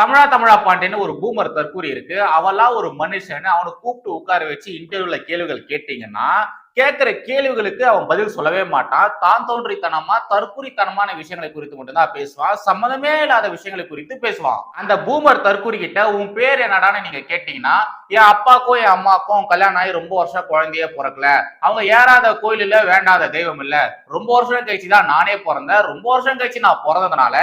தமிழா தமிழா பாண்டியன்னு ஒரு பூமர் தற்கூரி இருக்கு. அவெல்லாம் ஒரு மனுஷன் அவனை கூப்பிட்டு உட்கார வச்சு இன்டர்வியூல கேள்விகள் கேட்டீங்கன்னா கேட்கிற கேள்விகளுக்கு அவன் பதில் சொல்லவே மாட்டான். தான் தோன்றித்தனமா தற்குறித்தனமான விஷயங்களை குறித்து மட்டும்தான் பேசுவான். சம்மந்தமே இல்லாத விஷயங்களை குறித்து பேசுவான். அந்த பூமர் தற்குறி கிட்ட உன் பேர் என்னடான்னு நீங்க கேட்டீங்கன்னா என் அப்பாக்கும் என் அம்மாக்கும் கல்யாணம் ஆகி ரொம்ப வருஷம் குழந்தையே பிறக்கல. அவங்க ஏறாத கோயில் இல்ல வேண்டாத தெய்வம் இல்ல. ரொம்ப வருஷம் கழிச்சு தான் நானே பிறந்தேன். ரொம்ப வருஷம் கழிச்சு நான் பிறந்ததுனால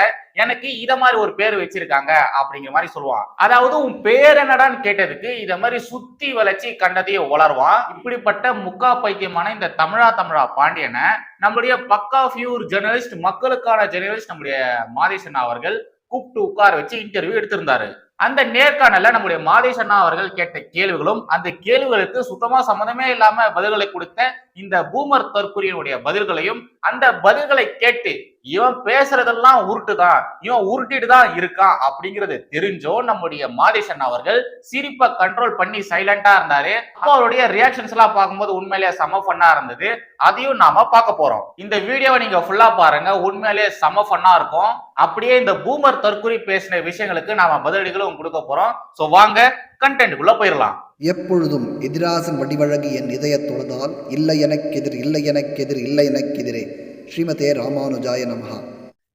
எனக்கு இத மாதிரி ஒரு பேர் வச்சிருக்காங்க அப்படிங்கிற மாதிரி சொல்லுவான். அதாவது உன் பேர் என்னடான்னு கேட்டதுக்கு இத மாதிரி சுத்தி வளைச்சி கண்டதையே உளருவான். இப்படிப்பட்ட முக்கா பைத்தியமான இந்த தமிழா தமிழா பாண்டியனை நம்மளுடைய பக்கா ஃபியூர் ஜெர்னலிஸ்ட் மக்களுக்கான ஜெர்னலிஸ்ட் நம்முடைய மாதேசன் அவர்கள் கூப்பிட்டு உட்கார வச்சு இன்டர்வியூ எடுத்திருந்தாரு. அந்த நேர்காணல நம்முடைய மாதேசண்ணா அவர்கள் கேட்ட கேள்விகளும் அந்த கேள்விகளுக்கு சுத்தமா சம்மந்தமே இல்லாம பதில்களை கொடுத்த இந்த பூமர் தற்கொலையினுடைய பதில்களையும் அந்த பதில்களை கேட்டு இவன் பேசுறதெல்லாம் உருட்டுதான். இவன் உருட்டிட்டு தான் இருக்கான் அப்படிங்கறது தெரிஞ்சோ நம்முடைய மாதேசன் அவர்கள் சிரிப்பை கண்ட்ரோல் பண்ணி சைலண்டா இருந்தாரு. அவருடைய ரியாக்ஷன்ஸ் எல்லாம் பார்க்கும்போது உண்மையிலேயே செம ஃபன்னா இருந்தது. அதையும் நாம பார்க்க போறோம். இந்த வீடியோவை நீங்க ஃபுல்லா பாருங்க. உண்மையிலேயே செம ஃபன்னா இருக்கும். அப்படியே இந்த பூமர் தற்கொலை பேசின விஷயங்களுக்கு நாம பதிலடிகளும் கொடுக்க போறோம். சோ வாங்க கண்டென்ட்டுக்குள்ள போயிடலாம் எப்பொழுதும் எதிராசன் வடிவழகு என் இதயத் தொழுதால் இல்லை எனக்கெதிர் இல்லை எனக்கெதிர் இல்லை எனக்கெதிரே ஸ்ரீமதே ராமானுஜாய நமஹா.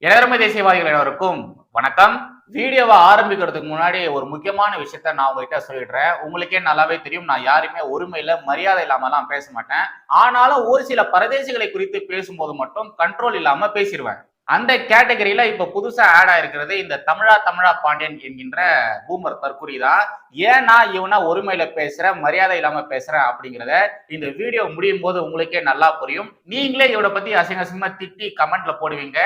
இளரமை தேசியவாதிகள் அனைவருக்கும் வணக்கம். வீடியோவை ஆரம்பிக்கிறதுக்கு முன்னாடி ஒரு முக்கியமான விஷயத்த நான் உங்ககிட்ட சொல்லிடுறேன். உங்களுக்கே நல்லாவே தெரியும். நான் யாருமே ஒருமையில மரியாதை இல்லாமலாம் பேச மாட்டேன். ஆனாலும் ஒரு சில பரதேசிகளை குறித்து பேசும்போது மட்டும் கண்ட்ரோல் இல்லாம பேசிடுவேன். அந்த கேட்டகரியில இப்ப புதுசா ஆட் ஆயிருக்கிறது இந்த தமிழா தமிழா பாண்டியன் என்கின்ற பூமர் தற்குறி தான். ஏன் நான் இவனா ஒருமையில பேசுறேன் மரியாதை இல்லாம பேசுறேன் அப்படிங்கிறத இந்த வீடியோ முடியும் போது உங்களுக்கே நல்லா புரியும். நீங்களே இவனை பத்தி அசிங்க அசிங்கமா திட்டி கமெண்ட்ல போடுவீங்க.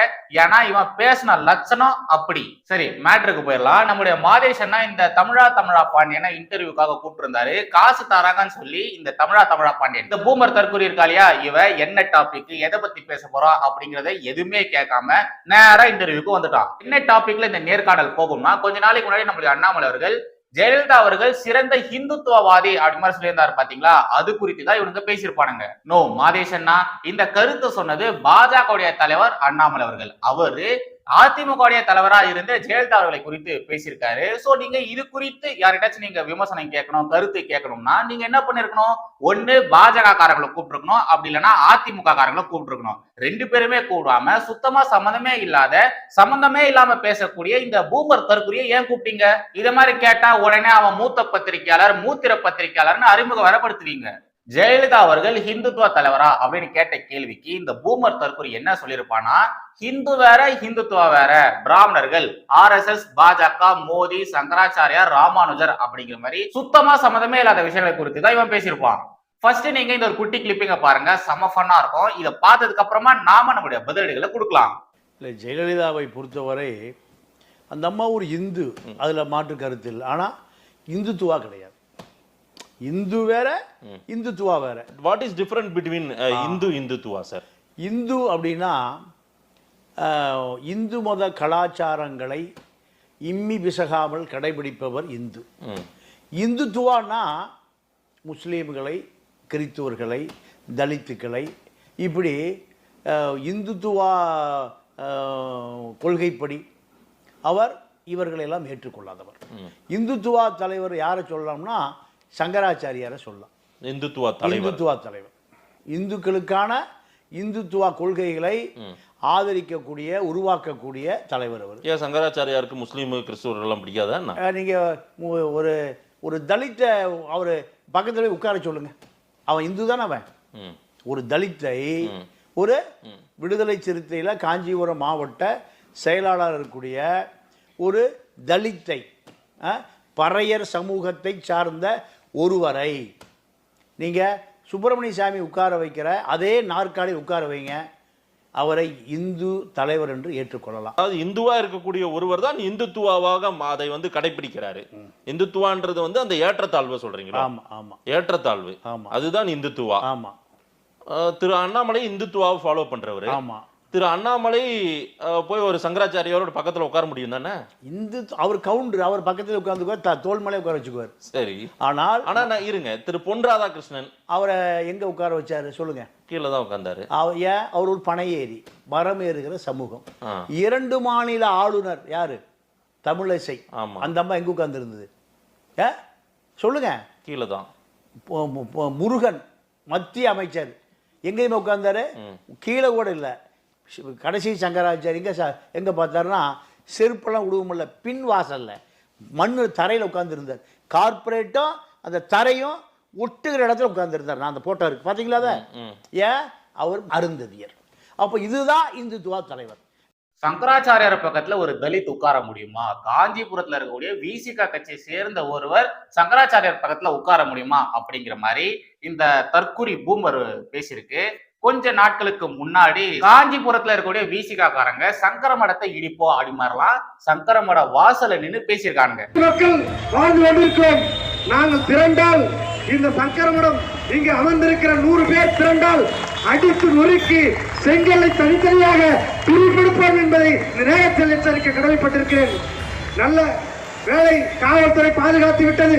ஏன்னா இவன் பேசின லட்சணம் அப்படி. சரி மேட்ருக்கு போயிடலாம். நம்முடைய மாதேஷன்னா இந்த தமிழா தமிழா பாண்டியனை இன்டர்வியூக்காக கூப்பிட்டு காசு தராங்கன்னு சொல்லி இந்த தமிழா தமிழா பாண்டியன். இந்த பூமர் தற்கொலை இருக்கா இல்லையா? இவ என்ன டாபிக் எதை பத்தி பேச போறா அப்படிங்கிறத எதுவுமே கேட்காம நேரா இன்டர்வியூக்கு வந்துட்டான். என்ன டாபிக்ல இந்த நேர்காணல் போகும்னா கொஞ்ச நாளைக்கு முன்னாடி நம்முடைய அண்ணாமலை அவர்கள் ஜெயலலிதா அவர்கள் சிறந்த ஹிந்துத்துவவாதி அப்படி மாதிரி சொல்லியிருந்தாரு பாத்தீங்களா? அது குறித்து தான் இவனுங்க பேசியிருப்பானுங்க. நோ மாதேஷ் அண்ணா இந்த கருத்தை சொன்னது பாஜகவுடைய தலைவர் அண்ணாமலை அவர்கள். அவரு அதிமுகவுடைய தலைவரா இருந்து ஜெயலலிதா அவர்களை குறித்து பேசியிருக்காரு. சோ நீங்க இது குறித்து யார்கிட்டாச்சும் நீங்க விமர்சனம் கேட்கணும் கருத்து கேட்கணும்னா நீங்க என்ன பண்ணிருக்கணும்? ஒண்ணு பாஜக காரங்களை கூப்பிட்டுருக்கணும். அப்படி இல்லைன்னா அதிமுக காரங்களை கூப்பிட்டுருக்கணும். ரெண்டு பேருமே கூடாம சுத்தமா சம்மந்தமே இல்லாத சம்பந்தமே இல்லாம பேசக்கூடிய இந்த பூமர் தற்குறியை ஏன் கூப்பிட்டீங்க? இத மாதிரி கேட்டா உடனே அவன் மூத்த பத்திரிகையாளர் மூத்திர பத்திரிகையாளர்னு அறிமுகம் வரப்படுத்துவீங்க. ஜெயலலிதா அவர்கள் ஹிந்துத்துவ தலைவரா அப்படின்னு கேட்ட கேள்விக்கு இந்த பூமர் தற்கொலை என்ன சொல்லியிருப்பானா ஹிந்து வேற ஹிந்துத்துவா வேற. பிராமணர்கள் ஆர்எஸ்எஸ் பாஜக மோடி சங்கராச்சாரியார் ராமானுஜர் அப்படிங்கிற மாதிரி சுத்தமா சம்மதமே இல்லாத விஷயங்களை குறித்து தான் இவன் பேசியிருப்பான். ஃபர்ஸ்ட் நீங்க இந்த ஒரு குட்டி கிளிப்பிங்க பாருங்க. செம ஃபன்னா இருக்கும். இதை பார்த்ததுக்கு அப்புறமா நாம நம்முடைய பதிலடிகளை கொடுக்கலாம். இல்லை ஜெயலலிதாவை பொறுத்தவரை அந்த அம்மா ஒரு இந்து. அதில் மாற்று கருத்து இல்லை. ஆனால் இந்துத்துவா கிடையாது. இந்து வேற இந்துத்துவா வேற. What is different between Hindu Hindutva sir Hindu அப்படின்னா இந்து மத கலாச்சாரங்களை இம்மி பிசகாமல் கடைபிடிப்பவர் இந்து. இந்துத்துவான்னா முஸ்லீம்களை கிறித்துவர்களை தலித்துக்களை இப்படி இந்துத்துவா கொள்கைப்படி அவர் இவர்களெல்லாம் ஏற்றுக்கொள்ளாதவர். இந்துத்துவா தலைவர் யாரை சொல்லலாம்னா சங்கராச்சாரியாரை சொல்லலாம். இந்துத்துவா தலைவர். இந்துத்துவா தலைவர். இந்துக்களுக்கான இந்துத்துவா கொள்கைகளை ஆதரிக்கக்கூடிய உருவாக்கக்கூடிய தலைவர் அவர். ஏன் சங்கராச்சாரியாருக்கு முஸ்லீம் கிறிஸ்துவர்கள் எல்லாம் பிடிக்காதா என்ன? அஹ் நீங்க மு- ஒரு ஒரு தலித்த அவர் பக்கத்துல உட்கார சொல்லுங்க. அவன் இந்து தானே அவன். ஒரு தலித்தை ஒரு விடுதலை சிறுத்தையில காஞ்சிபுரம் மாவட்ட செயலாளர் இருக்கக்கூடிய ஒரு தலித்தை பறையர் சமூகத்தை சார்ந்த ஒருவரை நீங்க சுப்பிரமணிய சாமி உட்கார வைக்கிற அதே நாற்காலி உட்கார வைங்க. அவரை இந்து தலைவர் என்று ஏற்றுக்கொள்ளலாம். அதாவது இந்துவா இருக்கக்கூடிய ஒருவர் தான் இந்துத்துவாவாக அதை வந்து கடைபிடிக்கிறாரு இந்துத்துவான்றது வந்து அந்த ஏற்றத்தாழ்வு சொல்றீங்களா? ஆமா ஆமா. ஏற்றத்தாழ்வு. ஆமா. அதுதான் இந்துத்துவா. ஆமா. திரு அண்ணாமலை இந்துத்துவாவை ஃபாலோ பண்றவரு. ஆமா. திரு அண்ணாமலை போய் ஒரு சங்கராச்சாரியாரோட பக்கத்துல உட்கார முடியும் தானே? இந்து அவர் கவுண்டர் அவர் பக்கத்தில் உட்காந்துக்குவார் தோல் மேலே உட்கார வச்சுக்குவார். சரி. ஆனால் ஆனா நான் இருங்க. திரு பொன் ராதாகிருஷ்ணன். அவரை எங்க உட்கார வச்சாரு சொல்லுங்க. கீழே தான் உட்கார்ந்தாரு. அவர் ஏன் அவர் ஒரு பனை ஏறி மரம் ஏறுகிற சமூகம். இரண்டு மாநில ஆளுநர் யாரு? தமிழிசை. ஆமா. அந்த அம்மா எங்க உட்கார்ந்து இருந்தது ஏ சொல்லுங்க. கீழே தான். முருகன் மத்திய அமைச்சர். எங்கேயுமே உட்கார்ந்தாரு? கீழே கூட இல்லை. கடைசி சங்கராச்சாரி எங்க ச- எங்க பார்த்தாருன்னா செருப்பெல்லாம் உடுவமில்ல பின் வாசல்ல. மண்ணு தரையில் உட்கார்ந்துருந்தார். கார்ப்பரேட்டும் அந்த தரையும் ஒட்டுகிற இடத்துல உட்கார்ந்துருந்தார். நான் அந்த போட்டோ இருக்கு. பார்த்தீங்களா அதை? ஏன் அவர் அருந்ததியர். அப்போ இதுதான் இந்துத்துவா தலைவர். சங்கராச்சாரியார் பக்கத்துல ஒரு தலித் உட்கார முடியுமா? காஞ்சிபுரத்துல இருக்கக்கூடிய விசிகா கட்சியை சேர்ந்த ஒருவர் சங்கராச்சாரியார் பக்கத்துல உட்கார முடியுமா? அப்படிங்கிற மாதிரி இந்த தற்குறி பூமர் பேசியிருக்கு. கொஞ்ச நாட்களுக்கு முன்னாடி காஞ்சிபுரத்துல இருக்கக்கூடிய விசிகா காரங்க சங்கர மடத்தை இடிப்போம் அப்படி மாதிரிலாம் சங்கர மட வாசல்ல நின்னு பேசியிருக்காங்க மக்கள் வாழ்ந்து கொண்டிருக்கிறோம். நாங்கள் திரண்டால் இந்த சங்கரமடம் இங்கு அமர்ந்திருக்கிற நூறு பேர் திரண்டால் அடித்து நொறுக்கி செங்கலை தனித்தனியாக பிரிப்பெடுப்போம் என்பதை இந்த நேரத்தில் எச்சரிக்க கடமைப்பட்டிருக்கிறேன். நல்ல வேலை காவல்துறை பாதுகாத்து விட்டது.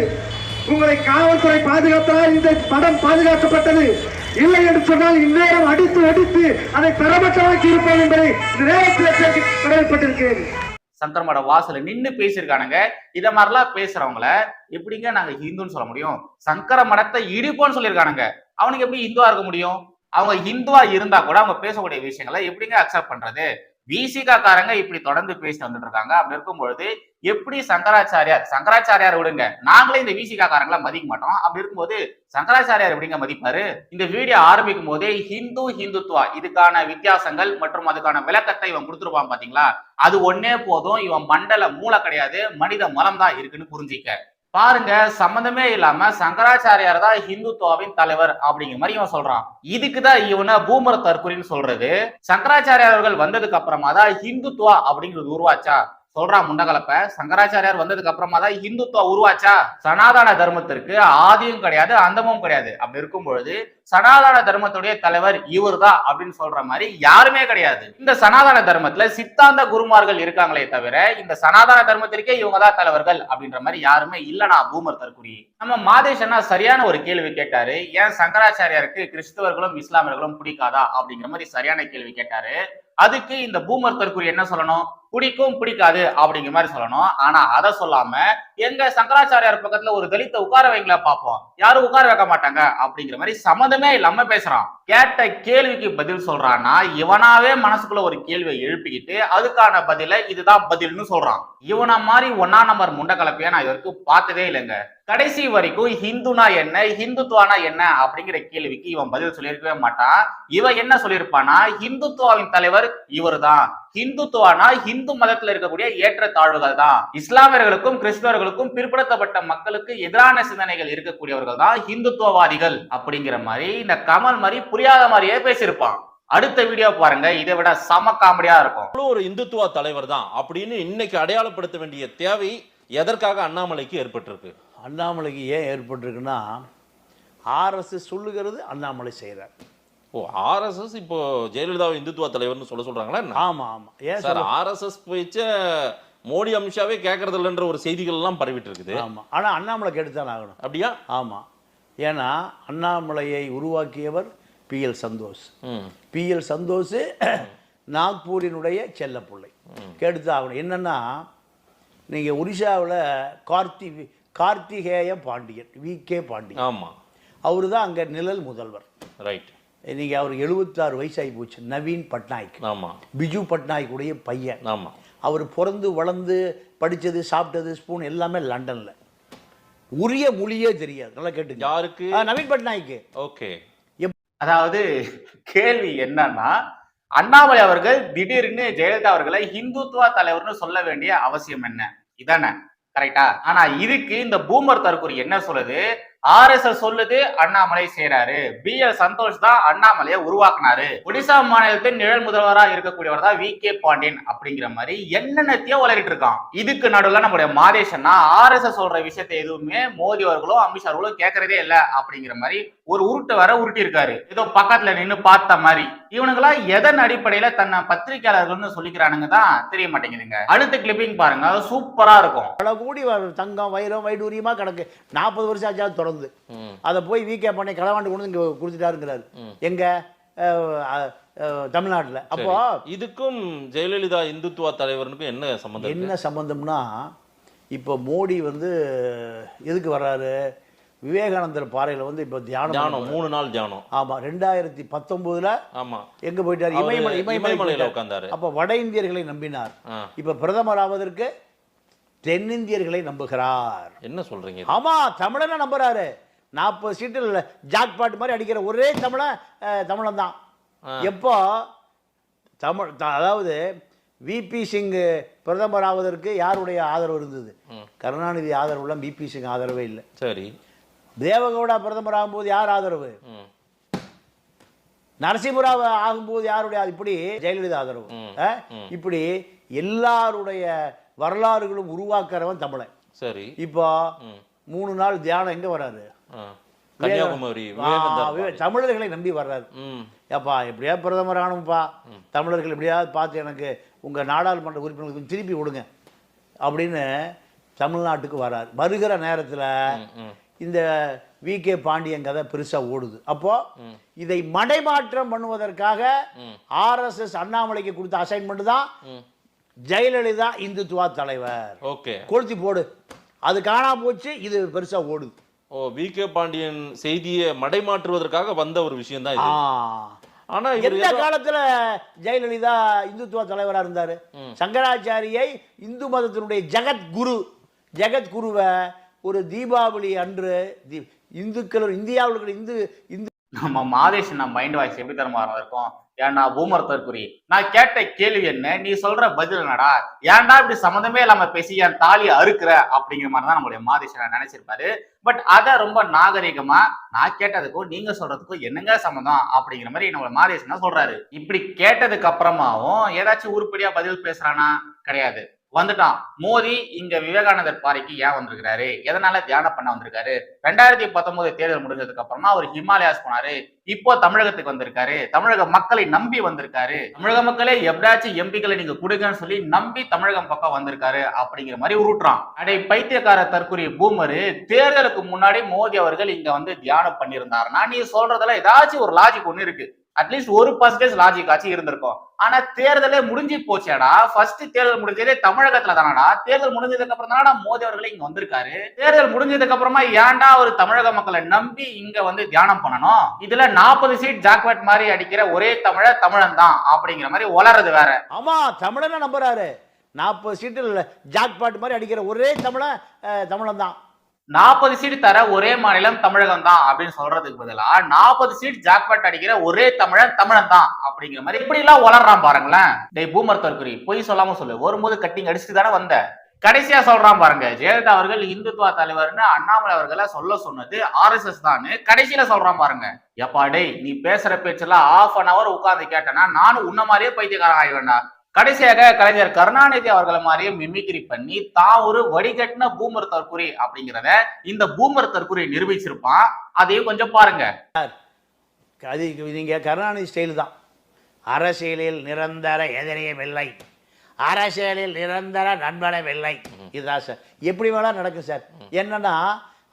உங்களை காவல்துறை பாதுகாத்தால் இந்த படம் பாதுகாக்கப்பட்டது. இல்லை என்று சொன்னால் இந்நேரம் அடித்து அடித்து அதை தரமட்டமாக்கி இருப்போம் என்பதை இந்த நேரத்தில் எச்சரிக்க கடமைப்பட்டிருக்கிறேன். சங்கர மட நின்னு பேசியிருக்கானுங்க. இதை மாதிரிலாம் பேசுறவங்கள எப்படிங்க நாங்க ஹிந்துன்னு சொல்ல முடியும்? சங்கர மடத்தை இடிப்போன்னு சொல்லியிருக்கானுங்க. அவனுக்கு எப்படி இந்துவா இருக்க முடியும்? அவங்க ஹிந்துவா இருந்தா கூட அவங்க பேசக்கூடிய விஷயங்களை எப்படிங்க அக்செப்ட் பண்றது? விசிகா காரங்க இப்படி தொடர்ந்து பேசி வந்துட்டு இருக்காங்க அப்படி இருக்கும் பொழுது எப்படி சங்கராச்சாரியார் சங்கராச்சாரியார் விடுங்க. நாங்களே இந்த விசிகா காரங்களை மதிக்க மாட்டோம். அப்படி இருக்கும்போது சங்கராச்சாரியார் எப்படிங்க மதிப்பாரு? இந்த வீடியோ ஆரம்பிக்கும் போதே ஹிந்து ஹிந்துத்வா இதுக்கான வித்தியாசங்கள் மற்றும் அதுக்கான விளக்கத்தை இவன் கொடுத்துருப்பான் பாத்தீங்களா? அது ஒன்னே போதும். இவன் மண்டல மூளை கிடையாது. மனித மலம் தான் இருக்குன்னு புரிஞ்சிக்க. பாருங்க சம்பந்தமே இல்லாம சங்கராச்சாரியார் தான் ஹிந்துத்துவாவின் தலைவர் அப்படிங்கிற மாதிரி இவன் சொல்றான். இதுக்கு தான் இவனை பூமர தற்கொலைன்னு சொல்றது. சங்கராச்சாரியார் அவர்கள் வந்ததுக்கு அப்புறமா தான் ஹிந்துத்துவா அப்படிங்கிறது உருவாச்சா? சொல்றா முண்டகலப்ப சங்கராச்சாரியார் வந்ததுக்கு அப்புறமா தான் ஹிந்துத்துவா உருவாச்சா? சனாதன தர்மத்திற்கு ஆதியும் கிடையாது அந்தமும் கிடையாது. அப்படி இருக்கும் பொழுது சனாதன தர்மத்துடைய தலைவர் இவர் தான் அப்படின்னு சொல்ற மாதிரி யாருமே கிடையாது. இந்த சனாதன தர்மத்துல சித்தாந்த குருமார்கள் இருக்காங்களே தவிர இந்த சனாதன தர்மத்திற்கே இவங்க தான் தலைவர்கள் அப்படின்ற மாதிரி யாருமே இல்லனா பூமர் தற்குறி. நம்ம மாதேஷனா சரியான ஒரு கேள்வி கேட்டாரு. ஏன் சங்கராச்சாரியாருக்கு கிறிஸ்தவர்களும் இஸ்லாமியர்களும் பிடிக்காதா அப்படிங்கிற மாதிரி சரியான கேள்வி கேட்டாரு. அதுக்கு இந்த பூமர் தற்குறி என்ன சொல்லணும்? பிடிக்கும் பிடிக்காது அப்படிங்கிற மாதிரி சொல்லணும். ஆனா அதை சொல்லாம எங்க சங்கராச்சாரியார் பக்கத்துல ஒரு தலித்த உட்கார வைங்களா பார்ப்போம். யாரும் உட்கார வைக்க மாட்டாங்க அப்படிங்கிற மாதிரி சம்மந்தமே இல்லாம பேசுறான். கேட்ட கேள்விக்கு பதில் சொல்றான்னா இவனாவே மனசுக்குள்ள ஒரு கேள்வியை எழுப்பிக்கிட்டு அதுக்கான பதில இதுதான் பதில்னு சொல்றான். இவனை மாதிரி ஒன்னா நம்பர் முண்டை கலப்பையா நான் இது வரைக்கும் பார்த்ததே இல்லைங்க. கடைசி வரைக்கும் ஹிந்துனா என்ன ஹிந்துத்துவானா என்ன அப்படிங்கிற கேள்விக்கு இவன் பதில் சொல்லியிருக்கவே மாட்டான். இவன் என்ன சொல்லியிருப்பானா ஹிந்துத்வாவின் தலைவர் இவர் தான் ஹிந்துத்வானா ஹிந்து மதத்துல இருக்கக்கூடிய ஏற்ற தாழ்வுகள் தான் இஸ்லாமியர்களுக்கும் கிறிஸ்தவர்களுக்கும் பிற்படுத்தப்பட்ட மக்களுக்கு எதிரான சிந்தனைகள் இருக்கக்கூடியவர்கள் தான் ஹிந்துத்துவவாதிகள் அப்படிங்கிற மாதிரி இந்த கமல் மாதிரி புரியாத மாதிரியே பேசியிருப்பான். அடுத்த வீடியோ பாருங்க இதை விட சம காமெடியா இருக்கும். ஒரு இந்துத்துவ தலைவர் தான் அப்படின்னு இன்னைக்கு அடையாளப்படுத்த வேண்டிய தேவை எதற்காக அண்ணாமலைக்கு ஏற்பட்டிருக்கு? அண்ணாமலைக்கு ஏன் ஏற்பட்டிருக்குன்னா ஆர்எஸ்எஸ் சொல்லுகிறது அண்ணாமலை செய்கிறார். ஓ ஆர்எஸ்எஸ் இப்போ ஜெயலலிதாவை இந்துத்துவா தலைவர்னு சொல்ல சொல்றாங்களா? ஆமாம் ஆமாம் ஏன் சார் ஆர்எஸ்எஸ் போயிச்ச மோடி அமித்ஷாவே கேட்கறது இல்லைன்ற ஒரு செய்திகள் எல்லாம் பரவிட்டு இருக்குது ஆமாம் ஆனால் அண்ணாமலை கெடுத்தான் ஆகணும். அப்படியா? ஆமாம் ஏன்னா அண்ணாமலையை உருவாக்கியவர் பிஎல் சந்தோஷ். ம். பிஎல் சந்தோஷ் நாக்பூரினுடைய செல்லப்பிள்ளை. கெடுத்து ஆகணும். என்னன்னா நீங்கள் ஒரிஷாவில் கார்த்தி கார்த்திகேய பாண்டியன் வி. கே. பாண்டியன். ஆமா. அவர் தான் அங்கே நிழல் முதல்வர். ரைட். நீங்கள் அவர் எழுபத்தாறு வயசாகி போச்சு. நவீன் பட்நாயக். ஆமா. பிஜு பட்நாயக்குடைய பையன். ஆமா. அவர் பிறந்து வளர்ந்து படித்தது சாப்பிட்டது ஸ்பூன் எல்லாமே லண்டனில். உரிய மொழியே தெரியாது. நல்லா கேட்டுங்க. யாருக்கு? நவீன் பட்நாயக்கு. ஓகே. அதாவது கேள்வி என்னன்னா அண்ணாமலை அவர்கள் திடீர்னு ஜெயலலிதா அவர்களை ஹிந்துத்துவ தலைவர்னு சொல்ல வேண்டிய அவசியம் என்ன? இதானே. கரெக்டா ஆனா இதுக்கு இந்த பூமர் தரக்குறி என்ன சொல்லுது? ஆர்எஸ்எஸ் சொல்லுது அண்ணாமலை செய்யறாரு பி எல் சந்தோஷ் தான் அண்ணாமலையை உருவாக்குனாரு. ஒடிசா மாநிலத்தின் நிழல் முதல்வரா இருக்கக்கூடியவர் தான் வி. கே. பாண்டியன் அப்படிங்கிற மாதிரி என்னென்னத்தையோ உலகிட்டு இருக்கான். இதுக்கு நடுவுல நம்முடைய மாதேஷன்னா ஆர்எஸ்எஸ் சொல்ற விஷயத்தை எதுவுமே மோடி அவர்களோ அமித்ஷா அவர்களோ கேட்கறதே இல்ல அப்படிங்கிற மாதிரி ஒரு உருட்டு வர உருட்டி இருக்காரு ஏதோ பக்கத்துல நின்னு பார்த்த மாதிரி. இவனுங்களா எதன் அடிப்படையில தன்னை பத்திரிகையாளர்கள்னு சொல்லிக்கிறானுங்க தான் தெரிய மாட்டேங்குதுங்க. அடுத்த கிளிப்பிங் பாருங்க. சூப்பரா இருக்கும். பல கூடி தங்கம் வைரம் வைடூரியமா கிடக்கு. நாற்பது வருஷம் ஆச்சா தொடர்ந்து அதை போய் விகே பண்ணி களவாண்டு கொண்டு வந்து இங்க கொடுத்துட்டாருங்கிறாரு. எங்க தமிழ்நாட்டில். அப்போ. இதுக்கும் ஜெயலலிதா இந்துத்துவா தலைவருக்கும் என்ன சம்பந்தம் இருக்கு? என்ன சம்பந்தம்னா இப்போ மோடி வந்து எதுக்கு வர்றாரு? விவேகானந்தர் பாறையில் வந்து இப்போ தியானம் தியானம் மூணு நாள் தியானம். ஆமாம் ரெண்டாயிரத்தி பத்தொம்போதில் ஆமா. எங்கே போயிட்டார்? இமயமலை இமயமலையில உட்கார்ந்தாரு. அப்போ வட இந்தியர்களை நம்பினார். இப்போ பிரதமர் ஆவதற்கு தென்னிந்தியர்களை நம்புகிறார். என்ன சொல்றீங்க? ஆமா தமிழனை நம்புறாரு. நாற்பது சீட்டில் ஜாக்பாட் மாதிரி அடிக்கிற ஒரே தமிழன் தமிழன் தான். எப்போ? தமிழ் அதாவது விபி சிங் பிரதமர் ஆவதற்கு யாருடைய ஆதரவு இருந்தது? கருணாநிதி ஆதரவு இல்லை விபி சிங் ஆதரவே இல்லை. சரி. தேவகவுடா பிரதமர் ஆகும்போது யார் ஆதரவு. நரசிம்மராவ் ஆகும்போது யாருடைய இப்படி ஜெயலலிதா ஆதரவு? இப்படி எல்லாருடைய வரலாறுகளும் உருவாக்குறவன் தமிழன் சரி. இப்போ. மூணு நாள் தியானம் எங்க வராரு ஆ. கன்னியாகுமரி. தமிழர்களை நம்பி வர்றாரு. ஏப்பா எப்படியா பிரதமர் ஆகணும்ப்பா தமிழர்கள் எப்படியாவது பார்த்து எனக்கு உங்க நாடாளுமன்ற உறுப்பினர்களுக்கு திருப்பி விடுங்க. அப்படின்னு தமிழ்நாட்டுக்கு வரார் வருகிற நேரத்துல. இந்த வி. கே. பாண்டியன் கதை பெருசா ஓடுது. அப்போ இதை மடைமாற்றம் பண்ணுவதற்காக ஆர்எஸ்எஸ் அண்ணாமலைக்கு கொடுத்த அசைன்மெண்ட் தான். ஜெயலலிதா இந்துத்துவா தலைவர். ஓகே. கொளுத்தி போடு. அது காணாம போச்சு இது பெருசா ஓடுது. ஓ வி. கே. பாண்டியன் செய்தியை மடைமாற்றுவதற்காக வந்த ஒரு விஷயம் தான் ஆனா எந்த காலத்துல ஜெயலலிதா இந்துத்துவ தலைவரா இருந்தாரு? சங்கராச்சாரியை இந்து மதத்தினுடைய ஜெகத் குரு ஜெகத் குருவை ஒரு தீபாவளி அன்று இந்துக்கள் இந்தியாவில் இருக்கிற இந்து இந்து நம்ம மாதேஷ் நம்ம மைண்ட் வாய்ஸ் எப்படி தரமா இருக்கும்? ஏன்னா பூமர் தற்குறி நான் கேட்ட கேள்வி என்ன? நீ சொல்ற பதில் என்னடா? ஏன்டா இப்படி சம்மந்தமே இல்லாம பேசி என் தாலி அறுக்குற? அப்படிங்கிற மாதிரி தான் நம்மளுடைய மாதேஷ் நினைச்சிருப்பாரு. பட் அதை ரொம்ப நாகரிகமா நான் கேட்டதுக்கும் நீங்க சொல்றதுக்கும் என்னங்க சம்மந்தம்? அப்படிங்கிற மாதிரி நம்ம மாதேஷ் சொல்றாரு. இப்படி கேட்டதுக்கு அப்புறமாவும் ஏதாச்சும் உருப்படியா பதில் பேசுறானா? கிடையாது. வந்துட்டான். மோடி இங்க விவேகானந்தர் பாறைக்கு ஏன் வந்திருக்கிறாரு? எதனால தியானம் பண்ண வந்திருக்காரு? ரெண்டாயிரத்தி பத்தொன்பது தேர்தல் முடிஞ்சதுக்கு அப்புறமா அவர் ஹிமாலயாஸ் போனாரு. இப்போ தமிழகத்துக்கு வந்திருக்காரு. தமிழக மக்களை நம்பி வந்திருக்காரு. தமிழக மக்களே எப்படாச்சும் எம்பிக்களை நீங்க கொடுங்கன்னு சொல்லி நம்பி தமிழகம் பக்கம் வந்திருக்காரு அப்படிங்கிற மாதிரி உருட்டுறான். அடை பைத்தியக்கார தற்கொலை பூமரு. தேர்தலுக்கு முன்னாடி மோடி அவர்கள் இங்க வந்து தியானம் பண்ணியிருந்தாருன்னா நீ சொல்றதுல ஏதாச்சும் ஒரு லாஜிக் ஒண்ணு இருக்கு. அட்லீஸ்ட் ஒரு பர்சன்டேஜ் லாஜிக் ஆச்சு இருந்திருக்கும். ஆனா தேர்தலே முடிஞ்சு போச்சேடா. ஃபர்ஸ்ட் தேர்தல் முடிஞ்சதே தமிழகத்துல தானடா. தேர்தல் முடிஞ்சதுக்கு அப்புறம் தானடா மோடி அவர்களே இங்க வந்திருக்காரு. தேர்தல் முடிஞ்சதுக்கு அப்புறமா ஏன்டா ஒரு தமிழக மக்களை நம்பி இங்க வந்து தியானம் பண்ணணும்? இதுல நாற்பது சீட் ஜாக்வேட் மாதிரி அடிக்கிற ஒரே தமிழ தமிழன் தான் அப்படிங்கிற மாதிரி வளர்றது வேற. ஆமா தமிழனை நம்புறாரு. நாற்பது சீட்டு ஜாக்பாட் மாதிரி அடிக்கிற ஒரே தமிழன் தமிழன் தான். நாற்பது சீட் தர ஒரே மாநிலம் தமிழகம் தான் அப்படின்னு சொல்றதுக்கு பதிலா நாற்பது சீட் ஜாக்பாட் அடிக்கிற ஒரே தமிழன் தமிழன் தான் அப்படிங்கிற மாதிரி இப்படி எல்லாம் வளர்றான் பாருங்களேன். டேய் பூமர் தற்குறி பொய் சொல்லாம சொல்லு. வரும்போது கட்டிங் அடிச்சுட்டு தானே வந்த. கடைசியா சொல்றான் பாருங்க ஜெயலலிதா அவர்கள் இந்துத்துவ தலைவர்னு அண்ணாமலை அவர்களை சொல்ல சொன்னது ஆர்எஸ்எஸ் தான் கடைசியில சொல்றான் பாருங்க. எப்பா டேய் நீ பேசுற பேச்செல்லாம் ஆஃப் அன் அவர் உட்காந்து கேட்டேன்னா நானும் உன்ன மாதிரியே பைத்தியக்காரன் ஆயிடுவேண்டா கடைசியாக கலைஞர் கருணாநிதி அவர்களை மாதிரியே மிமிக்ரி பண்ணி தான் ஒரு வடிகட்டின பூமர் தற்குறி அப்படிங்கிறத இந்த பூமர் தற்குறி நிரூபிச்சிருப்பான். அதையும் கொஞ்சம் பாருங்க. அது நீங்க கருணாநிதி ஸ்டைல் தான். அரசியலில் நிரந்தர எதிரியும் இல்லை. அரசியலில் நிரந்தர நண்பனும் இல்லை. இதுதான் சார். எப்படி வேணாலும் நடக்கும் சார். என்னன்னா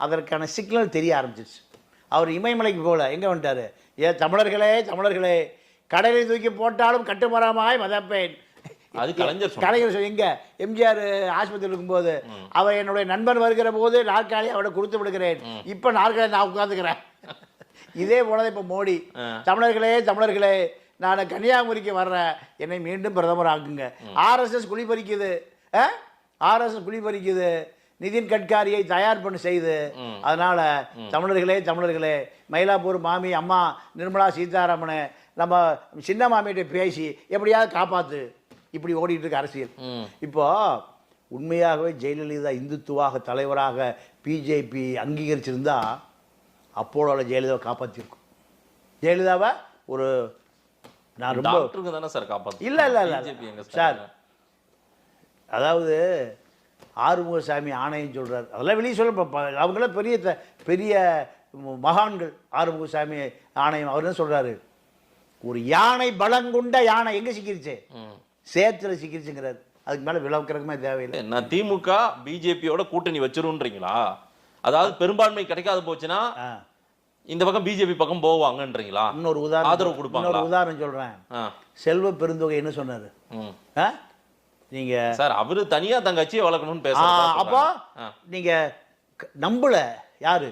அதற்கான சிக்னல் தெரிய ஆரம்பிச்சிருச்சு. அவர் இமயமலைக்கு போகல. எங்கே வந்துட்டாரு? ஏ தமிழர்களே தமிழர்களே கடலில் தூக்கி போட்டாலும் கட்டுமரமாய் மதப்பேன். அது கலைஞர். கலைஞர் எங்க எம்ஜிஆர் ஆஸ்பத்திரியில் இருக்கும்போது அவர் என்னுடைய நண்பன் வருகிற போது நாற்காலி அவரை கொடுத்து விடுகிறேன். இப்போ நாற்காலி நான் உட்காந்துக்கிறேன் இதே போல இப்போ மோடி. தமிழர்களே தமிழர்களே நான் கன்னியாகுமரிக்கு வர்றேன். என்னை மீண்டும் பிரதமர் ஆக்குங்க. ஆர்எஸ்எஸ் குளிபறிக்குது ஆர்எஸ்எஸ் குளிபறிக்குது நிதின் கட்காரியை தயார் பண்ணி செய்து. அதனால தமிழர்களே தமிழர்களே மயிலாப்பூர் மாமி அம்மா நிர்மலா சீதாராமனை நம்ம சின்ன மாமியிட்ட பேசி எப்படியாவது காப்பாத்து. இப்படி ஓடிட்டு இருக்கு அரசியல். இப்போ உண்மையாகவே ஜெயலலிதா இந்துத்துவாக தலைவராக பிஜேபி அங்கீகரிச்சிருந்தா அப்போலோவில் ஜெயலலிதாவை காப்பாற்றிருக்கும் ஜெயலலிதாவை ஒரு நான் ரொம்ப தானே சார் காப்பாத்து இல்ல, இல்ல, இல்ல. சார். அதாவது ஆறுமுகசாமி ஆணையம் சொல்றாரு. அதெல்லாம் வெளியே சொல்ல அவங்களாம் பெரிய பெரிய மகான்கள். ஆறுமுகசாமி ஆணையம். அவர் என்ன சொல்றாரு? ஒரு யானை பலங்குண்ட யானை எங்க சிக்கிருச்சு? ம். சேத்துல சிக்கிருச்சுங்கிறாரு அதுக்கு மேல விளக்கிறதுமே தேவையில்லை நான் திமுக பிஜேபியோட கூட்டணி வச்சிருன்றீங்களா அதாவது பெரும்பான்மை கிடைக்காது போச்சுன்னா. இந்த பக்கம் பிஜேபி பக்கம் போவாங்கன்றீங்களா இன்னொரு உதாரணம் ஆதரவு கொடுப்பாங்களா? இன்னொரு உதாரணம் சொல்றேன். செல்வ பெருந்தொகை என்ன சொன்னாரு? நீங்க சார் அவரு தனியா தங்க கட்சியை வளர்க்கணும்னு பேசுறதா அப்போ. நீங்க நம்பல யாரு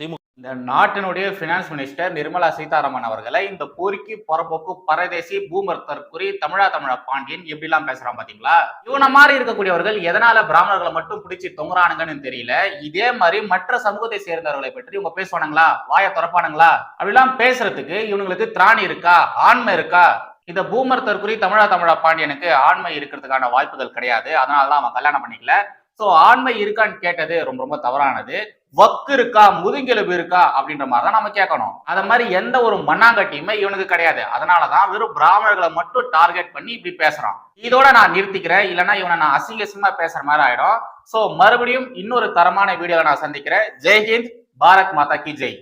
திமுக இந்த நாட்டினுடைய பினான்ஸ் மினிஸ்டர் நிர்மலா சீதாராமன் அவர்களை இந்த பொறுக்கி புறப்போக்கு பரதேசி பூமர் தற்குறி தமிழா தமிழா பாண்டியன் எப்படி எல்லாம் பேசுறான் பாத்தீங்களா? இவன மாதிரி இருக்கக்கூடியவர்கள் எதனால பிராமணர்களை மட்டும் பிடிச்சி தொங்குறானுங்கன்னு தெரியல. இதே மாதிரி மற்ற சமூகத்தை சேர்ந்தவர்களை பற்றி இவங்க பேசுவானுங்களா? வாயை திறப்பானுங்களா? அப்படிலாம் பேசுறதுக்கு இவனுங்களுக்கு திராணி இருக்கா? ஆண்மை இருக்கா? இந்த பூமர் தற்குறி தமிழா தமிழா பாண்டியனுக்கு ஆண்மை இருக்கிறதுக்கான வாய்ப்புகள் கிடையாது. அதனாலதான் அவன் கல்யாணம் பண்ணிக்கல. சோ ஆண்மை இருக்கான்னு கேட்டது ரொம்ப ரொம்ப தவறானது. வக்கு இருக்கா முதுகெலும்பு இருக்கா அப்படின்ற மாதிரி தான் நம்ம கேட்கணும். அத மாதிரி எந்த ஒரு மண்ணாங்கட்டியுமே இவனுக்கு கிடையாது. அதனாலதான் வெறும் பிராமணர்களை மட்டும் டார்கெட் பண்ணி இப்படி பேசுறான். இதோட நான் நிறுத்திக்கிறேன். இல்லைன்னா இவனை நான் அசிங்கசிங்கமா பேசுற மாதிரி ஆயிடும். சோ மறுபடியும் இன்னொரு தரமான வீடியோவை நான் சந்திக்கிறேன். ஜெய்ஹிந்த் பாரத் மாதா கி ஜெய்.